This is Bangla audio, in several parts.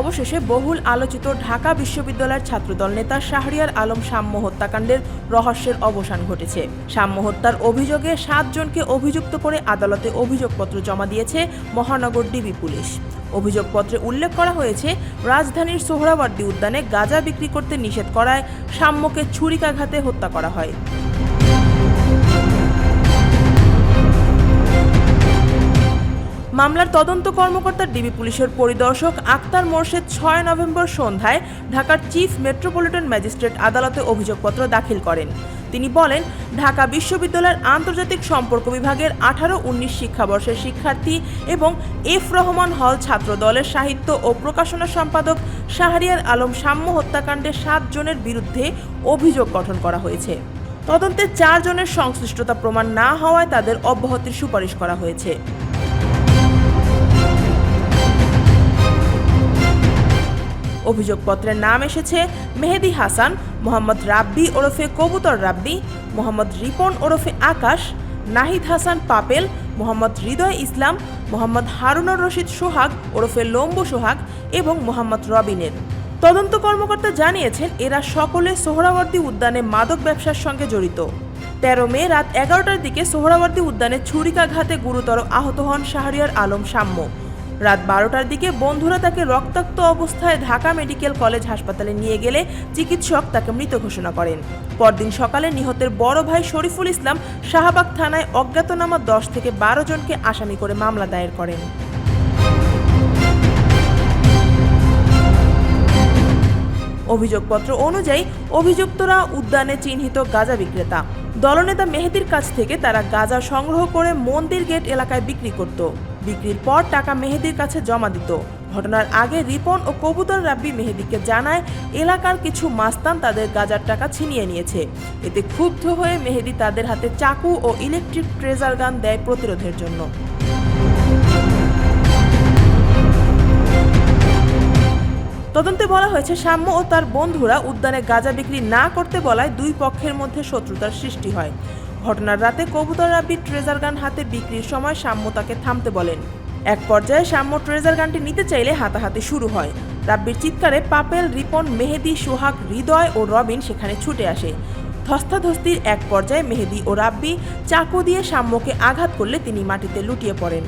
অবশেষে বহুল আলোচিত ঢাকা বিশ্ববিদ্যালয়ের ছাত্রদল নেতা শাহরিয়ার আলম সাম্য হত্যাকাণ্ডের রহস্যের অবসান ঘটেছে। সাম্য হত্যার অভিযোগে সাতজনকে অভিযুক্ত করে আদালতে অভিযোগপত্র জমা দিয়েছে মহানগর ডিবি পুলিশ। অভিযোগপত্রে উল্লেখ করা হয়েছে, রাজধানীর সোহরাওয়ার্দী উদ্যানে গাঁজা বিক্রি করতে নিষেধ করায় সাম্যকে ছুরিকাঘাতে হত্যা করা হয়। মামলার তদন্ত কর্মকর্তা ডিবি পুলিশের পরিদর্শক আক্তার মোর্শেদ ছয় নভেম্বর সন্ধ্যায় ঢাকার চিফ মেট্রোপলিটন ম্যাজিস্ট্রেট আদালতে অভিযোগপত্র দাখিল করেন। তিনি বলেন, ঢাকা বিশ্ববিদ্যালয়ের আন্তর্জাতিক সম্পর্ক বিভাগের আঠারো উনিশ শিক্ষাবর্ষের শিক্ষার্থী এবং এফ রহমান হল ছাত্র দলের সাহিত্য ও প্রকাশনা সম্পাদক শাহরিয়ার আলম সাম্য হত্যাকাণ্ডে সাত জনের বিরুদ্ধে অভিযোগ গঠন করা হয়েছে। তদন্তে চার জনের সংশ্লিষ্টতা প্রমাণ না হওয়ায় তাদের অব্যাহতির সুপারিশ করা হয়েছে। অভিযোগপত্রের নাম এসেছে মেহেদি হাসান, মোহাম্মদ রাব্বি ওরফে কবুতর রাব্বি, মোহাম্মদ রিপন ওরফে আকাশ, নাহিদ হাসান পাপেল, মোহাম্মদ হৃদয় ইসলাম, মোহাম্মদ হারুনুর রশিদ সোহাগ ওরফে লম্বু সোহাগ এবং মোহাম্মদ রবিনের। তদন্ত কর্মকর্তা জানিয়েছেন, এরা সকলে সোহরাওয়ার্দী উদ্যানে মাদক ব্যবসার সঙ্গে জড়িত। তেরো মে রাত এগারোটার দিকে সোহরাওয়ার্দী উদ্যানে ছুরিকাঘাতে গুরুতর আহত হন শাহরিয়ার আলম সাম্য। রাত বারোটার দিকে বন্ধুরা তাকে রক্তাক্ত অবস্থায় ঢাকা মেডিকেল কলেজ হাসপাতালে নিয়ে গেলে চিকিৎসক তাকে মৃত ঘোষণা করেন। পরদিন সকালে নিহতের বড় ভাই শরীফুল ইসলাম শাহবাগ থানায় অজ্ঞাতনামা দশ থেকে বারো জনকে আসামি করে মামলা দায়ের করেন। অভিযোগপত্র অনুযায়ী অভিযুক্তরা উদ্যানে চিহ্নিত গাঁজা বিক্রেতা। দলনেতা মেহেদির কাছ থেকে তারা গাঁজা সংগ্রহ করে মন্দির গেট এলাকায় বিক্রি করত। বিক্রির পর টাকা মেহেদির কাছে জমা দিত। ঘটনার আগে রিপন ও কবুতর রাব্বি মেহেদিকে জানায়, এলাকার কিছু মাস্তান তাদের গাজার টাকা ছিনিয়ে নিয়েছে। এতে ক্ষুব্ধ হয়ে মেহেদি তাদের হাতে চাকু ও ইলেকট্রিক ট্রেজার গান দেয় প্রতিরোধের জন্য। তদন্তে বলা হয়েছে, সাম্য ও তার বন্ধুরা উদ্যানে গাঁজা বিক্রি না করতে বলায় দুই পক্ষের মধ্যে শত্রুতার সৃষ্টি হয়। ঘটনার রাতে কবুতর রাব্বি ট্রেজার গান হাতে বিক্রির সময় সাম্য তাকে থামতে বলেন। এক পর্যায়ে সাম্য ট্রেজার গানটি নিতে চাইলে হাতাহাতি শুরু হয়। রাব্বির চিৎকারে পাপেল, রিপন, মেহেদি, সোহাগ, হৃদয় ও রবিন সেখানে ছুটে আসে। ধস্তাধস্তির এক পর্যায়ে মেহেদি ও রাব্বি চাকু দিয়ে সাম্যকে আঘাত করলে তিনি মাটিতে লুটিয়ে পড়েন।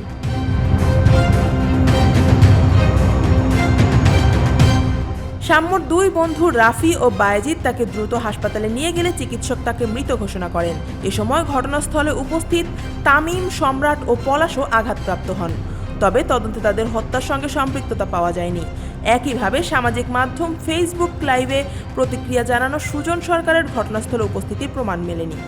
সাম্যর দুই বন্ধু রাফি ও বায়েজিদ তাকে দ্রুত হাসপাতালে নিয়ে গেলে চিকিৎসক তাকে মৃত ঘোষণা করেন। এ সময় ঘটনাস্থলে উপস্থিত তামিম, সম্রাট ও পলাশও আঘাতপ্রাপ্ত হন। তবে তদন্তে তাদের হত্যার সঙ্গে সম্পৃক্ততা পাওয়া যায়নি। একইভাবে সামাজিক মাধ্যম ফেসবুক লাইভে প্রতিক্রিয়া জানানো সুজন সরকারের ঘটনাস্থলে উপস্থিতির প্রমাণ মেলেনি।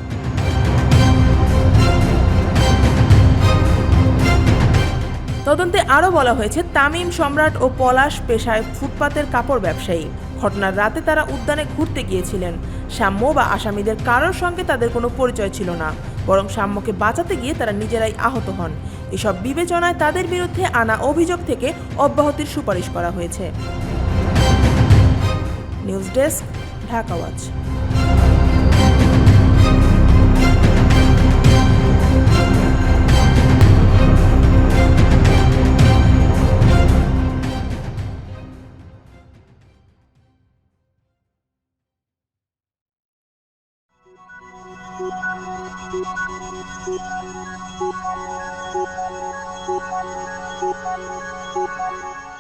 তদন্তে আরও বলা হয়েছে, তামিম সম্রাট ও পলাশ পেশায় ফুটপাতের কাপড় ব্যবসায়ী। ঘটনার রাতে তারা উদ্যানে ঘুরতে গিয়েছিলেন। সাম্য বা আসামিদের কারোর সঙ্গে তাদের কোনো পরিচয় ছিল না, বরং সাম্যকে বাঁচাতে গিয়ে তারা নিজেরাই আহত হন। এসব বিবেচনায় তাদের বিরুদ্ধে আনা অভিযোগ থেকে অব্যাহতির সুপারিশ করা হয়েছে। News desk, Dhaka Thank you.